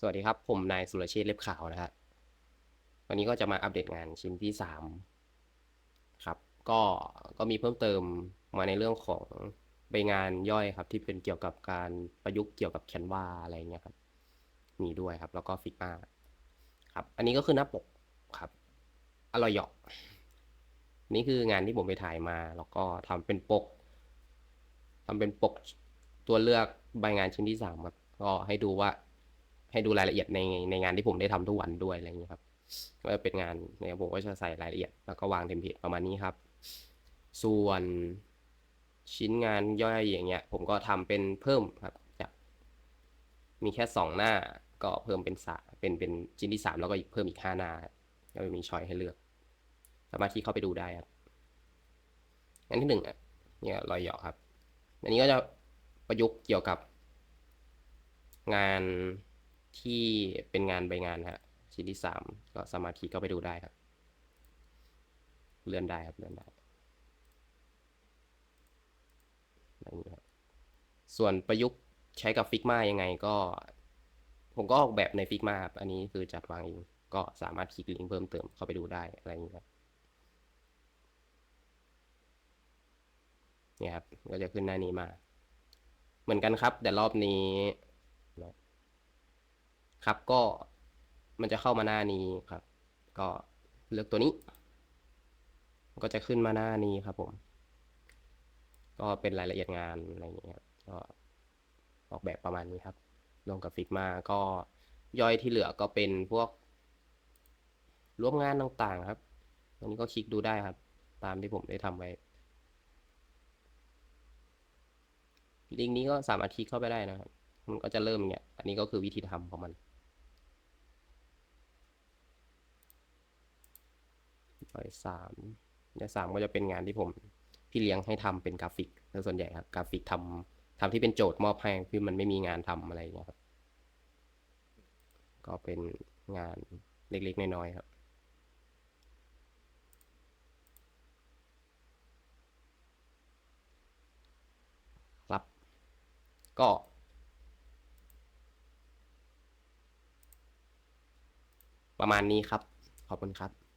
สวัสดีครับ ผมนายสุรเชษเล็บขาวนะฮะวันนี้ก็จะมาอัปเดตงานชิ้นที่สามครับ ก็ก็มีเพิ่มเติมมาในเรื่องของใบงานย่อยครับ ที่เป็นเกี่ยวกับการประยุกต์เกี่ยวกับแคนวาอะไรเงี้ยครับ มีด้วยครับ แล้วก็ฟิกมาครับ อันนี้ก็คือหน้าปกครับอร่อยเหยาะนี่คืองานที่ผมไปถ่ายมา แล้วก็ทำเป็นปกทำเป็นปกตัวเลือกใบงานชิ้นที่สามครับก็ให้ดูว่า ให้ดูรายละเอียดในในงานที่ผมได้ทำทุกวันด้วยอะไรอย่างนี้ยครับก็จะเป็นงานเนี่ยผมก็จะใส่รายละเอียด แล้วก็วางเทมเพลตประมาณนี้ครับ ส่วนชิ้นงานย่อยอย่างเงี้ย ผมก็ทำเป็นเพิ่มครับจากมีแค่สองหน้าก็เพิ่มเป็นสาเป็นเป็นชิ้นที่สามแล้วก็อีกเพิ่มอีกห้าหน้าก็จะมีช้อยให้เลือก สามารถที่เข้าไปดูได้ครับอันที่หนึ่งอะเนี่ยรอยหยาะครับ อันนี้ก็จะประยุกต์เกี่ยวกับงาน ที่เป็นงานใบงานฮะชิ้นที่สามก็สามารถคลิกเข้าไปดูได้ครับ เลื่อนได้ครับเลื่อนได้แบบนี้ครับส่วนประยุกต์ใช้กับฟิกมายังไงก็ ผมก็ออกแบบในฟิกมาครับอันนี้คือจัดวางเองก็สามารถคลิกลิงก์เพิ่มเติมเข้าไปดูได้อะไรอย่างเงี้ยครับเนี่ยครับก็จะขึ้นหน้านี้มา เหมือนกันครับ แต่รอบนี้ ครับก็มันจะเข้ามาหน้านี้ครับ ก็เลือกตัวนี้ ก็จะขึ้นมาหน้านี้ครับผม ก็เป็นรายละเอียดงานอะไรอย่างเงี้ยครับก็ออกแบบประมาณนี้ครับลงกับฟิกมาก็ย่อยที่เหลือก็เป็นพวกร่วมงานต่างๆครับอันนี้ก็คลิกดูได้ครับ ตามที่ผมได้ทำไว้ลิงก์นี้ก็สามารถคลิกเข้าไปได้นะครับ มันก็จะเริ่มเงี้ยอันนี้ก็คือวิธีทำของมัน ร้อยสามร้อยสามก็จะเป็นงานที่ผมพี่เลี้ยงให้ทำเป็นกราฟิกส่วนใหญ่ครับกราฟิกทำทำที่เป็นโจทย์มอบให้คือมันไม่มีงานทำอะไรอย่างเงี้ยครับ ก็เป็นงานเล็กๆน้อยๆครับครับ ก็ ประมาณนี้ครับ ขอบคุณครับ